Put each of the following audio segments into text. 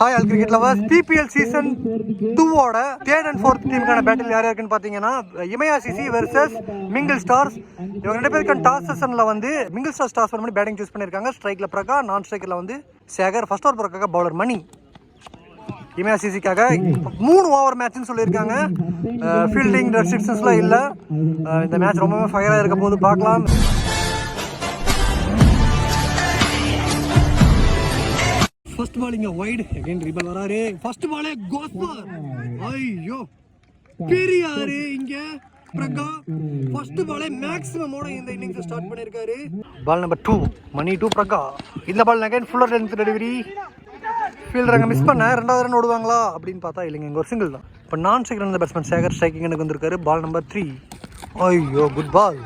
Hi all cricket lovers BPL season டூவோட third and fourth டீமுக்கான battle யார் யாருக்குன்னு பார்த்தீங்கன்னா Imaya CC versus mingle stars இவங்க ரெண்டு பேருக்கான டாஸ் செஷனில் வந்து மிங்கிள் ஸ்டார்ஸ் டாஸ் பண்ணி பேட்டிங் சூஸ் பண்ணியிருக்காங்க. ஸ்ட்ரைக்கில் பிரகா நான் ஸ்ட்ரைக்கில் வந்து சேகர் ஃபர்ஸ்ட் ஓவர் பிரகாக பவுலர் மணி. இமயா சிசிக்காக மூணு ஓவர் மேட்ச்னு சொல்லியிருக்காங்க. ஃபீல்டிங் ரெஸ்ட்ரிக்ஷன்ஸ்லாம் இல்லை. இந்த மேட்ச் ரொம்பவே ஃபயராக இருக்க போது பார்க்கலாம். ஃபர்ஸ்ட் பால் இங்க வைடு அகைன் ரிபல் வராரு. ஃபர்ஸ்ட் பாலே கோஸ்பர் ஐயோ. பெரியாரு இங்க பிரகா ஃபர்ஸ்ட் பாலே மேக்ஸிமமோட இந்த இன்னிங்ஸ் ஸ்டார்ட் பண்ணிருக்காரு. Ball number two Mani to Praga இந்த ball again fuller length delivery fielder miss பண்ண ரெண்டாவது ரன் ஓடுவாங்களா? அப்படின்னு பார்த்தா இல்லைங்க இங்கே ஒரு சிங்கிள் தான். இப்போ நான் சீக்கிரம் இந்த பேட்ஸ்மேன் சேகர் ஸ்ட்ரைக்கிங் எனக்கு வந்திருக்காரு. பால் நம்பர் த்ரீ ஐயோ குட் பால்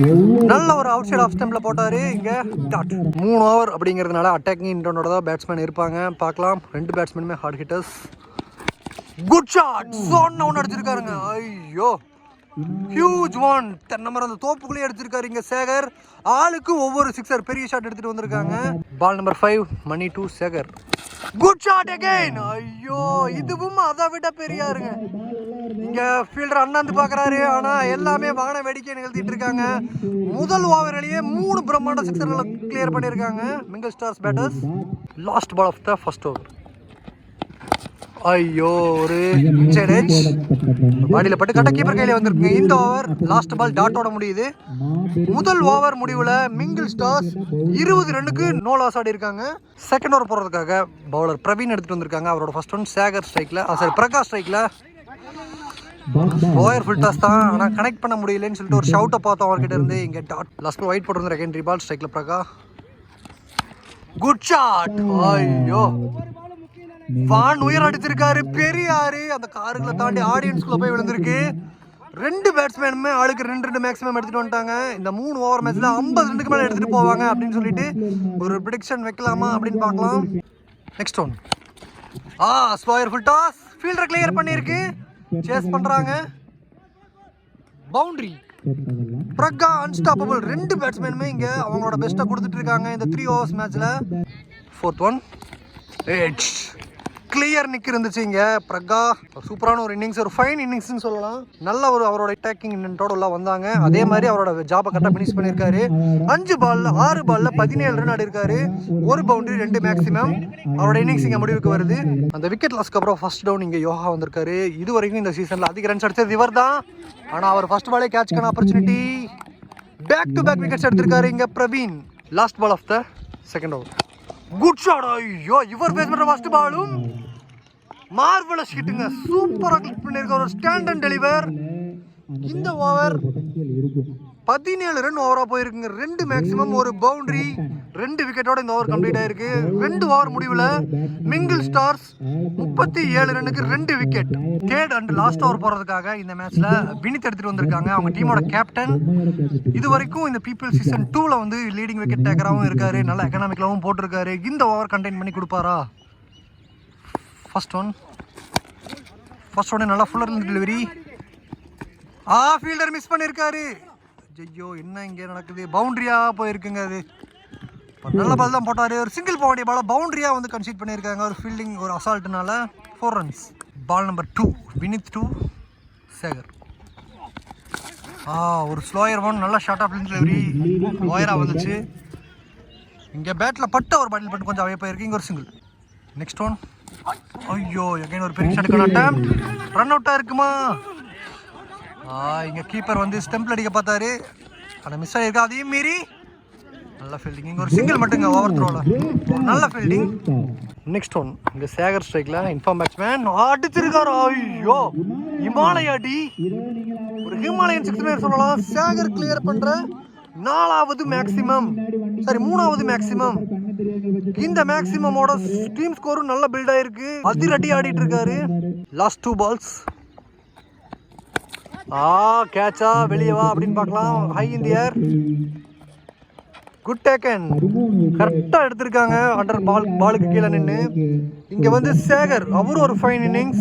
நல்ல ஒரு அவுட் சைட் ஆஃப் ஸ்டெம்பில் போட்டார். இங்கே டாட் மூணு ஓவர் அப்படிங்கிறதுனால அட்டாக்கிங் இன்டோனோட தான் பேட்ஸ்மேன் இருப்பாங்க. பார்க்கலாம். ரெண்டு பேட்ஸ்மேனுமே ஹார்ட் ஹிட்டர்ஸ் குட் ஷாட் சொன்ன ஒன்று அடிச்சிருக்காருங்க. ஐயோ! ஹியூஜ் ஒன் தென்னை அந்த தோப்புக்குள்ளேயே எடுத்திருக்காரு இங்கே சேகர். ஆளுக்கு ஒவ்வொரு சிக்ஸர் பெரிய ஷாட் எடுத்துட்டு வந்திருக்காங்க. Ball number five Mani to Sekar. Good shot again ஐயோ இதுவும் அதை விட பெரியாருங்க. இங்க ஃபீல்டர் அண்ணாந்து பாக்குறாரு. ஆனா எல்லாமே வான வேடிக்கை நிகழ்த்திட்டு இருக்காங்க. முதல் ஓவரிலேயே மூணு பிரம்மாண்ட சிக்ஸர்களை கிளியர் பண்ணியிருக்காங்க. Mingle stars batters last ball of the first over ஐயோ ஒரு இன்சைட் எட்ஜ் பாடியில் பட்டு கட்ட கீப்பர் கையில வந்திருக்குங்க இந்த ஓவர் லாஸ்ட் பால் டாட்டோட முடியுது. முதல் ஓவர் முடிவில் மிங்கிள் ஸ்டார்ஸ் இருபது ரன்னுக்கு நோ லாஸ் ஆடி இருக்காங்க. செகண்ட் ஓவர் போடுறதுக்காக பவுலர் பிரவீன் எடுத்துட்டு வந்திருக்காங்க. அவரோட ஃபர்ஸ்ட் ஒன் சேகர் ஸ்ட்ரைக்ல சாரி பிரகாஷ் ஸ்ட்ரைக்ல லோயர் ஃபுல் டாஸ் தான். ஆனால் கனெக்ட் பண்ண முடியலன்னு சொல்லிட்டு ஒரு ஷவுட்டை பார்த்தோம் அவர்கிட்ட இருந்து. இங்கே டாட் லாஸ்ட் ஒயிட் போட்டு செகண்டரி பால் ஸ்ட்ரைக்ல பிரகா. குட் ஷாட் ஐயோ. வான் உயர் அடிச்சிருக்காரு. பெரியாரு அந்த காருங்களை தாண்டி ஆடியன்ஸ்குள்ள போய் விழுந்திருக்கு. ரெண்டு பேட்ஸ்மேனுமே ஆளுக்கு ரெண்டு ரெண்டு மேக்ஸிமம் எடுத்துட்டு வந்துட்டாங்க. இந்த மூணு ஓவர் மேட்ச்ல ஐம்பது ரெண்டுக்கு மேல எடுத்துட்டு போவாங்க அப்படின்னு சொல்லிட்டு ஒரு ப்ரிடிக்ஷன் வைக்கலாமா அப்படின்னு பார்க்கலாம். Next one a slower full toss fielder clear பண்ணியிருக்கு. சேஸ் பண்றாங்க. பவுண்டரி பிரகா அன்ஸ்டாப்பபிள் ரெண்டு பேட்ஸ்மேனுமே இங்க அவங்களோட பெஸ்ட்டை கொடுத்துட்டு இருக்காங்க இந்த த்ரீ ஓவர்ஸ் மேட்ச்ல fourth one edge clear nick இருந்துச்சு பிரகா சூப்பரான ஒரு இன்னிங்ஸ் ஒரு ஃபைன் இன்னிங்ஸ்னு சொல்லலாம். நல்ல ஒரு அவரோட அட்டாக்கிங் இன்னோட உள்ள வந்தாங்க. அதே மாதிரி அவரோட ஜாபை கரெக்டாக ஃபினிஷ் பண்ணியிருக்காரு. அஞ்சு பால்ல ஆறு பால்ல பதினேழு ரன் ஆடிருக்காரு ஒரு பவுண்டரி ரெண்டு மேக்ஸிமம் அவரோட இன்னிங்ஸ் இங்கே முடிவுக்கு வருது. அந்த விக்கெட் லாஸ்க்கு அப்புறம் ஃபர்ஸ்ட் டவுன் இங்கே யோகா வந்திருக்காரு. இது வரைக்கும் இந்த சீசன்ல அதிக ரன்ஸ் அடிச்சது இவர் தான். ஆனால் அவர் ஃபர்ஸ்ட் பாலே கேட்ச்க்கான opportunity back to back wickets எடுத்திருக்காரு இங்கே Praveen. Last ball of the second over good shot ஐயோ இவர் பேஸ் பண்ணுற ஃபர்ஸ்ட் பாலும் மார்வலஸ் ஹிட்டுங்க சூப்பராக கிளிக் பண்ணியிருக்க ஒரு ஸ்டாண்ட் அண்ட் டெலிவர் இந்த ஓவர் பதினேழு ரன் ஓவரா போயிருக்குங்க. ரெண்டு மேக்ஸிமம் ஒரு பவுண்டரி ரெண்டு விக்கெட்டோட இந்த ஓவர் கம்ப்ளீட் ஆயிருக்கு. ரெண்டு ஓவர் முடிவுல மிங்கிள் ஸ்டார்ஸ் முப்பத்தி ஏழு ரன்னுக்கு ரெண்டு wicket third and last over போறதுக்காக இந்த மேட்ச்ல வினித் எடுத்துட்டு வந்திருக்காங்க. அவங்க டீமோட கேப்டன் இது வரைக்கும் இந்த பீப்புள் சீசன் டூல வந்து லீடிங் விக்கெட் டேக்கராகவும் இருக்காரு. நல்ல எக்கனாமிக்கலாகவும் போட்டிருக்காரு. இந்த ஓவர் கண்டெயின் பண்ணி கொடுப்பாரா? ஃபர்ஸ்ட் ஒன் ஃபர்ஸ்ட் ஒன் நல்லா fuller delivery ah fielder miss பண்ணியிருக்காரு ஐயோ என்ன இங்கே நடக்குது? பவுண்ட்ரியாக போயிருக்குங்க அது. நல்ல பால் தான் போட்டார். ஒரு சிங்கிள் போக வேண்டிய பால பவுண்டரியா வந்து கன்சீட் பண்ணியிருக்காங்க ஒரு ஃபீல்டிங் ஒரு அசால்ட்டுனால four runs ball number two Vineeth to Sekar ah ஒரு ஸ்லோயர் ஒன் நல்ல ஷார்ட் ஆஃப் டெலிவரி லோயராக வந்துச்சு. இங்கே பேட்டில் பட்ட ஒரு பாட்டில் பட்டு கொஞ்சம் அவைய போயிருக்கு இங்கே ஒரு சிங்கிள் நெக்ஸ்ட் ஒன் ஐயோ எகைன் ஒரு பெரிய ஷாட் அட்டம் ரன் அவுட்டாக இருக்குமா? ஆ இங்கே கீப்பர் வந்து ஸ்டெம்பில் அடிக்க பார்த்தாரு. ஆனால் மிஸ் ஆகிருக்கு அதையும் மீறி. நல்ல ஃபீல்டிங் இங்கே ஒரு சிங்கிள் மட்டுங்க ஓவர் த்ரோவில் நல்ல ஃபீல்டிங் நெக்ஸ்ட் ஒன் இங்கே சேகர் ஸ்ட்ரைக்கில் இன்ஃபார்ம் பேட்ஸ்மேன் அடிச்சிருக்காரு. ஐயோ இமாலய அடி ஒரு ஹிமாலயன் சிக்ஸ் பேர் சொல்லலாம் சேகர் கிளியர் பண்ணுற நாலாவது மேக்ஸிமம் சாரி மூணாவது மேக்ஸிமம் இந்த மேக்ஸிமமோட டீம் ஸ்கோரும் நல்ல பில்ட் ஆயிருக்கு. அதிரடி ஆடிட்டு இருக்காரு. லாஸ்ட் டூ பால்ஸ் ஆ கேட்சா வெளியே வா அப்படின்னு பார்க்கலாம். ஹை இந்தியர் ஏர் குட் டேக்கன் கரெக்டாக எடுத்திருக்காங்க. அண்டர் பால் பாலுக்கு கீழே நின்று இங்கே வந்து சேகர் அவரும் ஒரு ஃபைன் இன்னிங்ஸ்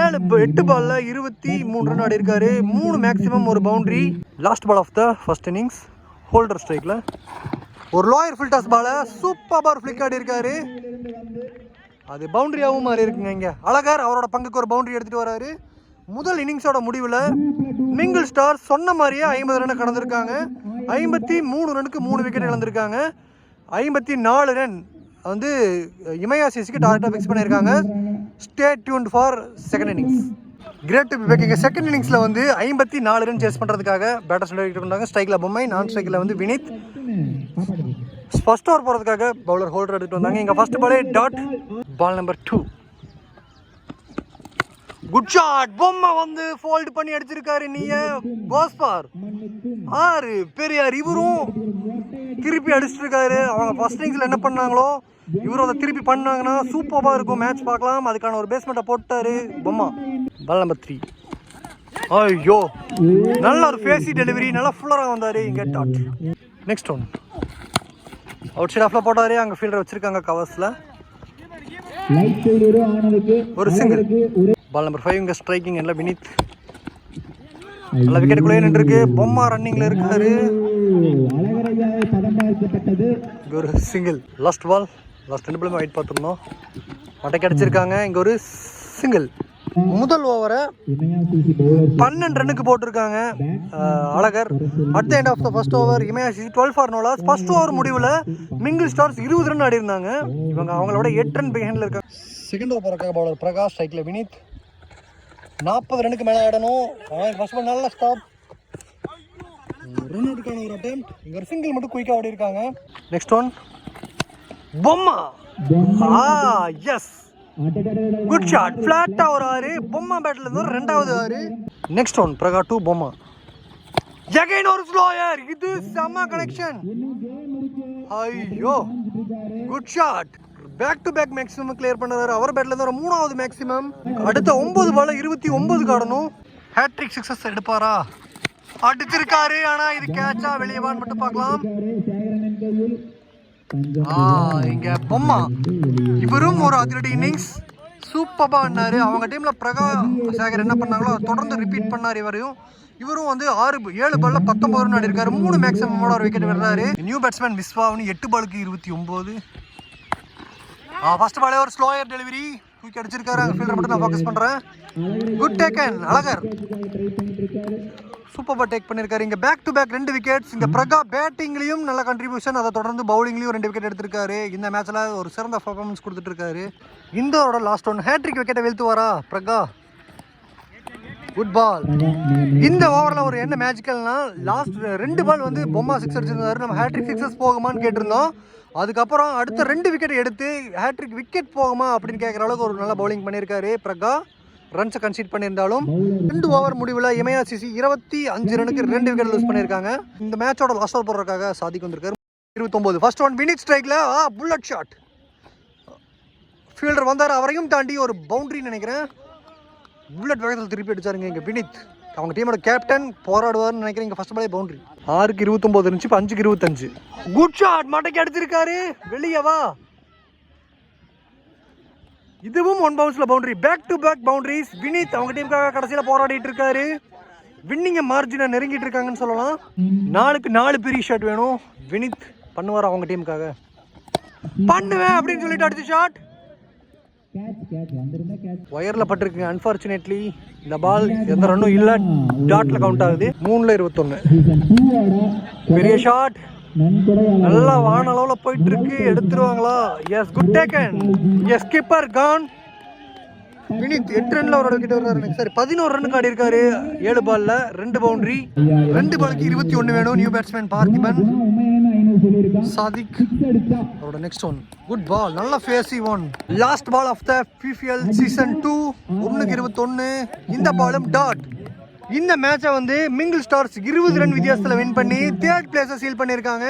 ஏழு எட்டு பாலில் இருபத்தி மூணு ரன் ஆடி இருக்காரு மூணு மேக்ஸிமம் ஒரு boundary last ball of the first innings Holder ஸ்ட்ரைக்கில் ஒரு லோயர் ஃபில்டர்ஸ் பால சூப்பர் ஃபிளிக் ஆடி இருக்காரு அது பவுண்டரியாகவும் மாறி இருக்குங்க இங்கே. அழகர் அவரோட பங்குக்கு ஒரு பவுண்டரி எடுத்துகிட்டு வராரு. முதல் இன்னிங்ஸோட முடிவில் மிங்கிள் ஸ்டார் சொன்ன மாதிரியே ஐம்பது ரன் கடந்திருக்காங்க. ஐம்பத்தி மூணு ரனுக்கு மூணு விக்கெட் இழந்திருக்காங்க. ஐம்பத்தி நாலு ரன் வந்து இமயாசிஸ்க்கு டார்கெட்டாக ஃபிக்ஸ் பண்ணியிருக்காங்க. Stay tuned for second innings great பேக்கிங்க second இன்னிங்ஸில் வந்து ஐம்பத்தி நாலு ரன் சேஸ் பண்ணுறதுக்காக பேட்டர்ஸ் கொண்டாங்க ஸ்ட்ரைக்கில் பொம்மை நான் ஸ்ட்ரைக்கில் வந்து வினித். ஃபர்ஸ்ட் ஓவர் போகிறதுக்காக பவுலர் ஹோல்டர் எடுத்துகிட்டு வந்தாங்க. இங்கே ஃபர்ஸ்ட் பாலே dot ball number two good shot பொம்மை வந்து ஃபோல்ட் பண்ணி அடிச்சிருக்காரு நீங்க கோஸ்பார் ஆறு பெரியார் இவரும் திருப்பி அடிச்சிட்டு இருக்காரு அவங்க ஃபர்ஸ்ட் இன்னிங்ஸில் என்ன பண்ணாங்களோ இவரும் அதை திருப்பி பண்ணாங்கன்னா சூப்பராக இருக்கும் மேட்ச் பார்க்கலாம். அதுக்கான ஒரு பேஸ்மெண்ட்டை போட்டாரு பொம்மா. பால் நம்பர் த்ரீ ஐயோ நல்ல ஒரு ஃபேசி டெலிவரி நல்லா ஃபுல்லராக வந்தார் இங்கே dot next one outside ஆஃப்ல போட்டாரு. அங்கே ஃபீல்டர் வச்சிருக்காங்க கவர்ஸில் ஒரு சிங்கிள் பால் நம்பர் ஃபைவ் இங்கே ஸ்ட்ரைக்கிங் எல்லாம் வினித். நல்ல விக்கெட்டுக்குள்ளே நின்றுருக்கு. பொம்மா ரன்னிங்கில் இருக்காரு அழகரையாவை இங்கே ஒரு சிங்கிள் லாஸ்ட் பால் லாஸ்ட் ரெண்டு பாலுமே வெயிட் பார்த்துருந்தோம். மட்டைக்கு அடிச்சிருக்காங்க. இங்கே ஒரு சிங்கிள் முதல் ஓவரை பன்னெண்டு ரன்னுக்கு போட்டிருக்காங்க. Azhagar. At the end of the first over இமயாசி twelve for no loss first over முடிவில் மிங்கிள் ஸ்டார்ஸ் இருபது ரன் ஆடி இருந்தாங்க இவங்க அவங்களோட எட்டு ரன் பிஹைண்டில் இருக்காங்க. செகண்ட் ஓவர் பவுலர் பிரகாஷ் ஸ்ட்ரைக்கில் வினித். நாற்பது ரன்னுக்கு மேலே ஆடணும். அவன் ஃபர்ஸ்ட் பால் நல்ல ஸ்டாப் ரன் அவுட்டுக்கான ஒரு அட்டம் இங்கே ஒரு சிங்கிள் மட்டும் குயிக்காக ஆடி இருக்காங்க நெக்ஸ்ட் ஒன் பொம்மா. ஆ எஸ் குட் ஷாட் ஃபிளாட்டா ஒரு ஆறு. பொம்மா பேட்ல இருந்து ரெண்டாவது ஆறு. நெக்ஸ்ட் ஒன் பிரகா டூ பொம்மா. எகைன் ஒரு ஸ்லோயர் இது செம்ம கனெக்ஷன் ஐயோ. Good shot back to back maximum clear பண்ணுறாரு அவர் பேட்டில் தான் ஒரு மூணாவது மேக்ஸிமம் அடுத்த ஒன்பது பால இருபத்தி ஒன்பது காடணும் ஹேட்ரிக் சக்ஸஸ் எடுப்பாரா? அடிச்சிருக்காரு ஆனா இது கேட்சா வெளியவான்னு மட்டும் பார்க்கலாம். இங்க பொம்மா. இவரும் ஒரு அதிரடி இன்னிங்ஸ் சூப்பராக ஆடினாரு. அவங்க டீமில் பிரகா சேகர் என்ன பண்ணாங்களோ தொடர்ந்து ரிப்பீட் பண்ணார் இவரையும். இவரும் வந்து ஆறு ஏழு பாலில் பத்தொம்பது ரன் ஆடிருக்காரு. மூணு மேக்ஸிமமோட ஒரு விக்கெட் விடுறாரு. நியூ பேட்ஸ்மேன் விஸ்வாவனி எட்டு பாலுக்கு இருபத்தி ஒம்பது ஃபர்ஸ்ட் பாலே ஒரு ஸ்லோயர் டெலிவரி தூக்கி அடிச்சிருக்காரு. அங்கே ஃபீல்டர் மட்டும் நான் ஃபோக்கஸ் பண்ணுறேன் குட் டேக்கன் அழகர். சூப்பர் சூப்பராக டேக் பண்ணியிருக்காரு இங்கே பேக் டு பேக் ரெண்டு விக்கெட்ஸ் இங்கே பிரகா பேட்டிங்லேயும் நல்ல கண்ட்ரிபியூஷன் அதை தொடர்ந்து பவுலிங்லேயும் ரெண்டு விக்கெட் எடுத்திருக்காரு. இந்த மேட்ச்சில் ஒரு சிறந்த பர்ஃபார்மன்ஸ் கொடுத்துட்டு இருக்காரு இந்தோட லாஸ்ட் ஒன் ஹேட்ரிக் விக்கெட்டை வீழ்த்துவாரா பிரகா? குட் பால் இந்த ஓவரில் ஒரு என்ன மேஜிக்கல்னா லாஸ்ட் ரெண்டு பால் வந்து பொம்மா சிக்ஸ் அடிச்சிருந்தாரு. நம்ம ஹேட்ரிக் சிக்ஸஸ் போகுமான்னு கேட்டிருந்தோம். அதுக்கப்புறம் அடுத்த ரெண்டு விக்கெட் எடுத்து ஹேட்ரிக் விக்கெட் போகுமா அப்படின்னு கேட்குற அளவுக்கு ஒரு நல்ல பவுலிங் பண்ணியிருக்காரு பிரகா. ரன்ஸை கன்சீட் பண்ணியிருந்தாலும் ரெண்டு ஓவர் முடிவில் இமயா சிசி இருபத்தி அஞ்சு ரனுக்கு ரெண்டு விக்கெட் லூஸ் பண்ணியிருக்காங்க. இந்த மேட்சோட லாஸ்ட் ஓவர் போடுறதுக்காக சாதிக்கு வந்திருக்காரு. இருபத்தொம்போது ஃபர்ஸ்ட் ஒன் மினிட் ஸ்ட்ரைக்கில் ஆ புல்லட் ஷாட் ஃபீல்டர் வந்தார் அவரையும் தாண்டி ஒரு பவுண்ட்ரின்னு நினைக்கிறேன். புல்லட் வேகத்தில் திருப்பி அடிச்சாருங்க இங்கே வினித். அவங்க டீமோட கேப்டன் போராடுவார்னு நினைக்கிறேன். ஃபர்ஸ்ட் பாலே பவுண்டரி ஆறுக்கு இருபத்தொம்போது இருந்துச்சு இப்போ அஞ்சுக்கு இருபத்தஞ்சு. குட் ஷாட் மட்டைக்கு அடிச்சிருக்காரு. வெளியே வா. இதுவும் one பவுன்ஸில் boundary back to back boundaries Vinith அவங்க டீமுக்காக கடைசியில் போராடிட்டு இருக்காரு. வின்னிங்க மார்ஜினை நெருங்கிட்டு இருக்காங்கன்னு சொல்லலாம். நாலுக்கு நாலு பெரிய ஷாட் வேணும். வினித் பண்ணுவார் அவங்க டீமுக்காக பண்ணுவேன் அப்படின்னு சொல்லிட்டு அடிச்ச ஷாட் கேட்ச் கேட்ச் வந்திருந்தா கேட்ச் ஒயரில் பட்டிருக்கு. அன்ஃபார்ச்சுனேட்லி இந்த பால் எந்த ரன்னும் இல்லை. டாட்ல கவுண்ட் ஆகுது. மூணுல இருபத்தொன்னு. பெரிய ஷாட் நல்லா வான அளவில் போயிட்டு இருக்கு. எடுத்துருவாங்களா? Yes good taken yes keeper Khan Vinith எட்டு ரன்ல ஒரு கிட்ட வர்றாரு சரி பதினோரு ரன் ஆடி இருக்காரு ஏழு பால்ல ரெண்டு பவுண்டரி ரெண்டு பாலுக்கு இருபத்தி ஒன்று வேணும். New batsman Parthiban. சாதிக். அவரோட நெக்ஸ்ட் ஒன் குட் பால் நல்ல Facey one last ball of the BPL season two ஒன்றுக்கு இருபத்தொன்று இந்த பாலும் டாட் இந்த மேட்சை வந்து மிங்கிள் ஸ்டார்ஸ் இருபது ரன் வித்தியாசத்தில் வின் பண்ணி தேர்ட் பிளேஸை சீல் பண்ணியிருக்காங்க.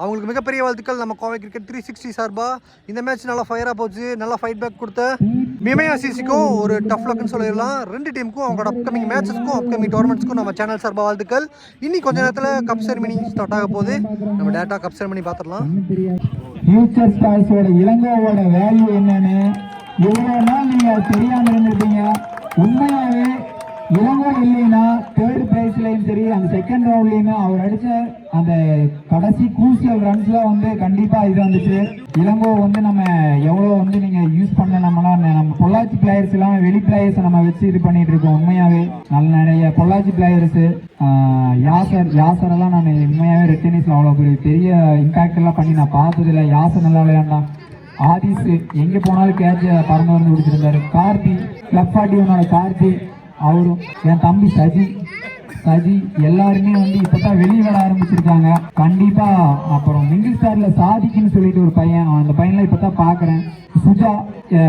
அவங்களுக்கு மிகப்பெரிய வாழ்த்துக்கள். நம்ம கோவை கிரிக்கெட் த்ரீ சிக்ஸ்டி சார்பா இந்த மேட்ச் நல்லா ஃபயராக போச்சு. நல்லா ஃபைட் பேக் கொடுத்த மிமையா சிசிக்கும் ஒரு டஃப் லக்குன்னு சொல்லிடலாம். ரெண்டு டீமுக்கும் அவங்களோட அப்கமிங் மேட்சஸ்க்கும் அப்கமிங் டோர்னமெண்ட்ஸ்க்கும் நம்ம சேனல் சார்பாக வாழ்த்துக்கள். இன்னி கொஞ்ச நேரத்தில் கப் செரிமனி ஸ்டார்ட் ஆக போகுது. நம்ம டேட்டா கப் செரிமனி பார்த்துடலாம் ஃபியூச்சர் ஸ்டார்ஸோட இளங்கோவோட வேல்யூ என்னன்னு எவ்வளோ நாள் நீங்க தெரியாம இருந்திருப்பீங்க. உண்மையாவே இளங்கோ இல்லைன்னா தேர்ட் பிரைஸ்லையும் சரி அந்த செகண்ட் ரவுண்ட்லையுமே அவர் அடிச்ச அந்த கடைசி கூசியல் ரன்ஸ்ல வந்து கண்டிப்பா இது வந்துச்சு. இளங்கோ வந்து நம்ம எவ்வளவு வந்து நீங்க யூஸ் பண்ண நம்மளாம் நம்ம பொள்ளாச்சி பிளேயர்ஸ் எல்லாம் வெளி பிளேயர்ஸ் நம்ம வச்சு இது பண்ணிட்டு இருக்கோம் உண்மையாவே. நல்ல நிறைய பொள்ளாச்சி பிளேயர்ஸ் யாசர் யாசர் எல்லாம் நான் உண்மையாவே ரெட் டென்னிஸ்ல அவ்வளவு பெரிய பெரிய இம்பாக்ட் எல்லாம் பண்ணி நான் பார்த்தது இல்லை யாசர் நல்லா விளையாண்டான் ஆதிஸ் எங்க போனாலும் கேட்ச பறந்து வந்து கொடுத்துருந்தாரு கார்த்தி கிளப் பார்ட்டியோட கார்த்தி அவரும் என் தம்பி சஜி சஜி எல்லாருமே வந்து இப்பதான் வெளியே வர ஆரம்பிச்சிருக்காங்க. கண்டிப்பா அப்புறம் மிங்கிள் ஸ்டார்ல சாதிக்குன்னு சொல்லிட்டு ஒரு பையன். அந்த பையன்ல இப்பதான் பாக்குறேன். சுஜா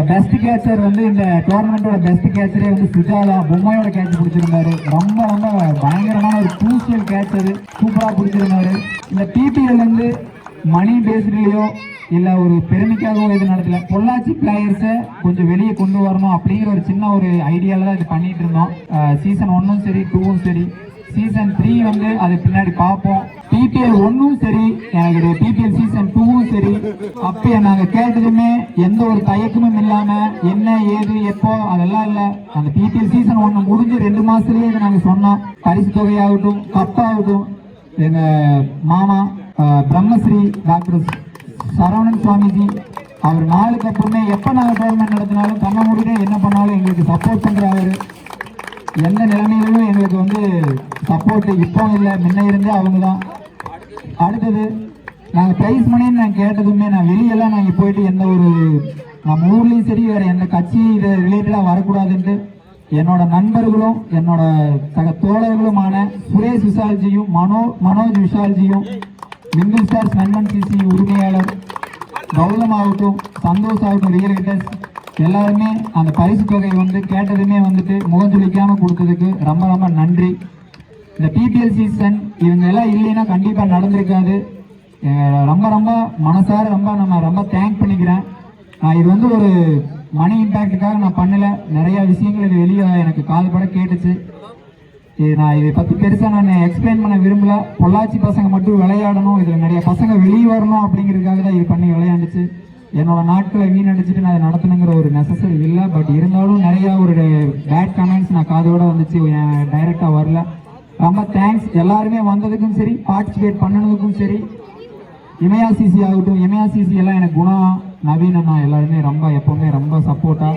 பெஸ்ட் கேச்சர் வந்து இந்த டோர்னமெண்டோட பெஸ்ட் கேச்சரே வந்து சுஜா தான் பொம்மையோட கேட்ச் பிடிச்சிருந்தாரு. ரொம்ப ரொம்ப பயங்கரமான ஒரு crucial கேச்சர் சூப்பரா பிடிச்சிருந்தாரு. இந்த டிபிஎல் வந்து மணி பேஸ்ட்லயோ இல்லை ஒரு பெருமைக்காகவோ இது நடத்தல பொள்ளாச்சி பிளேயர்ஸை கொஞ்சம் வெளியே கொண்டு வரணும் அப்படிங்கிற ஒரு சின்ன ஒரு ஐடியாவில் தான் இது பண்ணிட்டு இருந்தோம். சீசன் ஒன்றும் சரி டூவும் சரி. சீசன் த்ரீ வந்து அது பின்னாடி பார்ப்போம். பிபிஎல் ஒன்றும் சரி எனக்கு பிபிஎல் சீசன் டூவும் சரி. அப்பயே நாங்கள் கேட்டதுமே எந்த ஒரு தயக்கமும் இல்லாமல் என்ன ஏது எப்போ அதெல்லாம் இல்லை. அந்த பிபிஎல் சீசன் ஒன்று முடிஞ்சு ரெண்டு மாதத்துலேயே இதை நாங்கள் சொன்னோம். பரிசு தொகையாகட்டும் கப்பாகட்டும் எங்கள் மாமா பிரம்மஸ்ரீ டாக்டர் சரவணன் சுவாமிஜி. அவர் நாளுக்கு அப்புறமே எப்போ நாங்கள் டோர்னமெண்ட் நடத்தினாலும் கண்ண மூடிட்டு என்ன பண்ணாலும் எங்களுக்கு சப்போர்ட் பண்ணுற அவர். எந்த நிலைமையிலும் எங்களுக்கு வந்து சப்போர்ட் இப்போ இல்லை முன்ன இருந்தே அவங்க தான் அடுத்தது நாங்கள் ப்ரைஸ் மணின்னு நான் கேட்டதுமே நான் வெளியெல்லாம் நாங்கள் போயிட்டு எந்த ஒரு நம்ம ஊர்லேயும் சரி வேறு எந்த கட்சி இது ரிலேட்டடாக வரக்கூடாதுன்ட்டு என்னோட நண்பர்களும் என்னோட சக தோழர்களுமான சுரேஷ் விஷால்ஜியும் மனோ மனோஜ் விஷால்ஜியும் மிங்கிள் சன்மன் சிசி உரிமையாளர் கௌதம் ஆகட்டும் சந்தோஷ் ஆகட்டும் ரியல் எல்லாருமே அந்த பரிசு தொகை வந்து கேட்டதுமே வந்துட்டு முகஞ்சொலிக்காம கொடுத்ததுக்கு ரொம்ப ரொம்ப நன்றி. இந்த பிபிஎல் சீசன் இவங்க எல்லாம் இல்லைன்னா கண்டிப்பாக நடந்திருக்காது. ரொம்ப ரொம்ப மனசார ரொம்ப நம்ம ரொம்ப தேங்க் பண்ணிக்கிறேன். நான் இது வந்து ஒரு மணி இம்பேக்டுக்காக நான் பண்ணல. நிறையா விஷயங்கள் இது வெளியே எனக்கு கால்பட கேட்டுச்சு. நான் இதை பற்றி பெருசாக நான் எக்ஸ்பிளைன் பண்ண விரும்பல. பொள்ளாச்சி பசங்க மட்டும் விளையாடணும். இதில் நிறைய பசங்க வெளியே வரணும் அப்படிங்கிறதுக்காக தான் இது பண்ணி விளையாண்டுச்சு. என்னோட நாட்களை வீணடிச்சுட்டு நான் இதை நடத்தணுங்கிற ஒரு நெசசரி இல்லை. பட் இருந்தாலும் நிறையா ஒரு பேட் கமெண்ட்ஸ் நான் காதோட வந்துச்சு. டைரக்டா வரல. ரொம்ப தேங்க்ஸ் எல்லாருமே வந்ததுக்கும் சரி பார்ட்டிசிபேட் பண்ணதுக்கும் சரி. இமயா சிசி ஆகட்டும் இமயாசிசி எல்லாம் எனக்கு குணம் நவீன அண்ணா எல்லாருமே ரொம்ப எப்பவுமே ரொம்ப சப்போர்ட்டா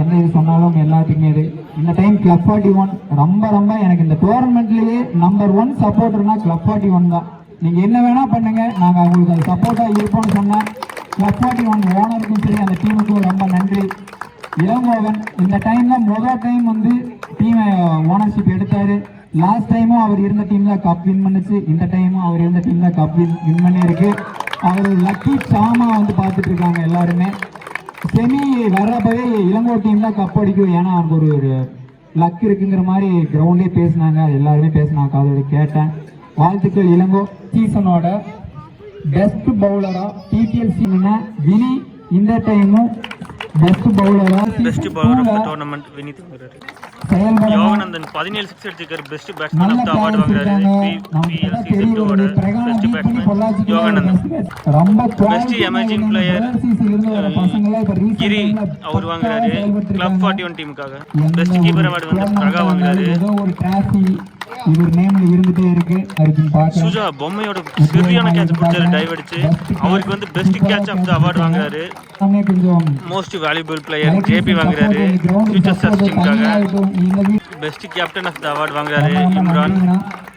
என்ன இது சொன்னாலும் எல்லாத்துக்குமே இது. இந்த டைம் கிளப் ஃபார்ட்டி ஒன் ரொம்ப ரொம்ப எனக்கு இந்த டோர்னமெண்ட்லேயே நம்பர் ஒன் சப்போர்ட்டர்னா கிளப் ஃபார்ட்டி ஒன் தான். நீங்கள் என்ன வேணால் பண்ணுங்கள் நாங்கள் அவங்களுக்கு அது சப்போர்ட்டாக இருப்போம்னு சொன்னேன் கிளப் ஃபார்ட்டி ஒன் ஓனருக்கும் சரி அந்த டீமுக்கும் ரொம்ப நன்றி. இளங்கோவன் இந்த டைமில் முதல் டைம் வந்து டீம் ஓனர்ஷிப் எடுத்தார். லாஸ்ட் டைமும் அவர் இருந்த டீம் தான் கப் வின் பண்ணுச்சு. இந்த டைமும் அவர் இருந்த டீம் தான் கப் வின் வின் பண்ணியிருக்கு. அவர் லக்கி சாமா வந்து பார்த்துட்டு இருக்காங்க எல்லாருமே. செமி வர்றப்பவே இளங்கோ டீம் தான் கப் அடிக்கும். ஏன்னா அவங்க ஒரு லக் இருக்குங்கிற மாதிரி கிரவுண்டே பேசினாங்க. எல்லாருமே பேசினாங்க. அதோட கேட்டேன். வாழ்த்துக்கள் இளங்கோ. சீசனோட பெஸ்ட் பவுலரா டிபிஎல்சி சீனா வினி இந்த டைமும் best பவுலரா best bowler of the tournament Vinith வாங்குறாரு யோகானந்தன் பதினேழு சிக்ஸ் அடிச்சிருக்காரு. Best batsman of the award வாங்குறாரு. பிஎல் சீசன் டூவோட பெஸ்ட் பேட்ஸ்மேன் வர பசங்கெல்லாம் இப்ப recent கிரி அவர் வாங்குறாரு. கிளப். ஃபார்ட்டி ஒன் டீமுக்காக பெஸ்ட் கீப்பர் அவார்டு வந்து பிரகா வாங்குறாரு. இவர் நேம்ல இருந்துட்டே இருக்கு. அதுக்குன்னு பாக்குறேன் சுஜா பொம்மையோட சரியான கேட்ச் பிடிச்சாரு டைவ் அடிச்சு. அவருக்கு வந்து best catch of the award வாங்குறாரு. எல்லாமே கொஞ்சம் மோஸ்ட் வேல்யூபிள் பிளேயர் ஜேபி வாங்குறாரு. ஃபியூச்சர் வீ- best captain of the award வாங்குறாரு இம்ரான்.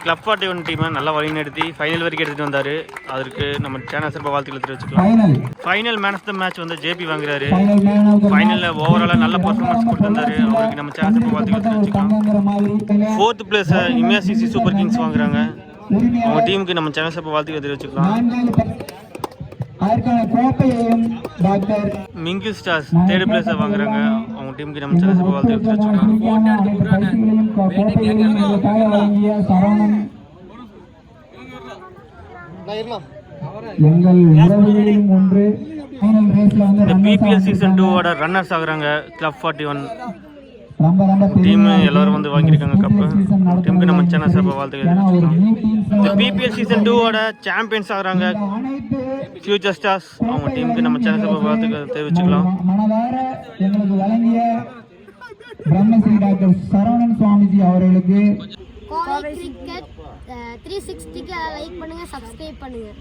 கிளப் ஃபார்ட்டி ஒன் டீமை நல்லா வழிநடத்தி ஃபைனல் வரைக்கும் எடுத்துட்டு வந்தாரு. அதற்கு நம்ம சேனல் சார்பாக வாழ்த்துக்களை தெரிவிச்சுக்கலாம். Final man of the match வந்து ஜேபி வாங்குறாரு. ஃபைனல்ல ஓவராலா நல்ல பர்ஃபார்மன்ஸ் கொடுத்திருந்தாரு. அவருக்கு நம்ம சேனல் சார்பாக வாழ்த்துக்களை தெரிவிச்சுக்கலாம். ஃபோர்த் பிளேஸ் இமியா சிசி சூப்பர் கிங்ஸ் வாங்குறாங்க. அவங்க டீமுக்கு நம்ம சேனல் சார்பாக வாழ்த்துக்களை தெரிவிச்சுக்கலாம். அதற்கான கோப்பையையும் doctor Mingle Stars third place வாங்குறாங்க. அவங்க டீமுக்கு நம்ம சேனல் சார்பாக வாழ்த்துக்களை தெரிவிச்சுக்கலாம் முக்கியமான அனைத்து பரிசுகளையும் கோ- கோப்பைகளையும் எங்களுக்காக வழங்கிய சரவணன் எங்கள் உறவுகளிலும் ஒன்று. ஃபைனல் ரேஸ்ல வந்து இந்த runners பிபிஎல் சீசன். டூவோட ரன்னர்ஸ் ஆகுறாங்க. Club forty one team. எல்லாரும் வந்து வாங்கியிருக்காங்க கப்பு. டீமுக்கு நம்ம சரி. சார்பாக வாழ்த்துக்கள் இந்த பிபிஎல் சீசன் டூவோட சாம்பியன்ஸ் ஆகுறாங்க ஃபியூச்சர் ஸ்டார்ஸ் அவங்க டீமுக்கு நம்ம சேனல் சார்பாக வாழ்த்துக்கள் தெரிவிச்சுக்கலாம் மனதார எங்களுக்கு வழங்கிய பிரம்மஸ்ரீ டாக்டர் சரவணன் சுவாமிஜி அவர்களுக்கு த்ரீ சிக்ஸ்டிக்கு லைக் பண்ணுங்கள் சப்ஸ்கிரைப் பண்ணுங்கள்